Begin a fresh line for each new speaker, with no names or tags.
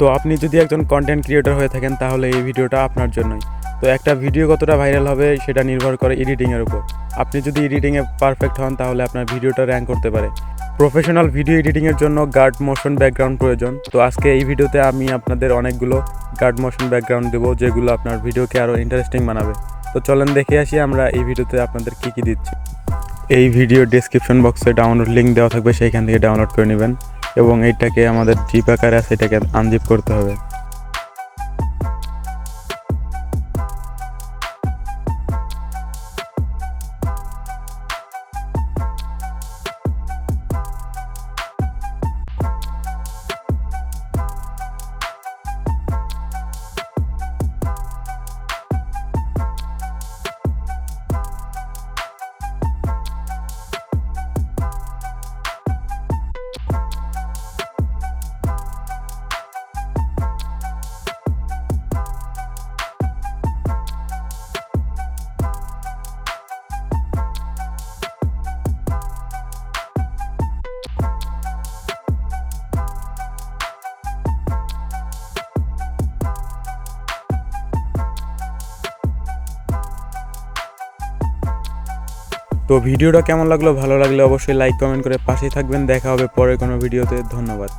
তো আপনি যদি একজন কন্টেন্ট ক্রিয়েটর হয়ে থাকেন, তাহলে এই ভিডিওটা আপনার জন্যই। তো একটা ভিডিও কতটা ভাইরাল হবে, সেটা নির্ভর করে এডিটিংয়ের উপর। আপনি যদি এডিটিংয়ে পারফেক্ট হন, তাহলে আপনার ভিডিওটা র্যাঙ্ক করতে পারে। প্রফেশনাল ভিডিও এডিটিংয়ের জন্য গার্ড মোশন ব্যাকগ্রাউন্ড প্রয়োজন। তো আজকে এই ভিডিওতে আমি আপনাদের অনেকগুলো গার্ড মোশন ব্যাকগ্রাউন্ড দেবো, যেগুলো আপনার ভিডিওকে আরও ইন্টারেস্টিং বানাবে। তো চলেন দেখে আসি আমরা এই ভিডিওতে আপনাদের কী কী দিচ্ছি। এই ভিডিও ডিসক্রিপশন বক্সে ডাউনলোড লিঙ্ক দেওয়া থাকবে, সেইখান থেকে ডাউনলোড করে নেবেন। এবং এইটাকে আমাদের জিপ আকারে আছে এটাকে আনজিপ করতে হবে। তো ভিডিওটা কেমন লাগল, ভালো লাগলে অবশ্যই লাইক কমেন্ট করে পাশেই থাকবেন। দেখা হবে পরে কোনো ভিডিওতে। ধন্যবাদ।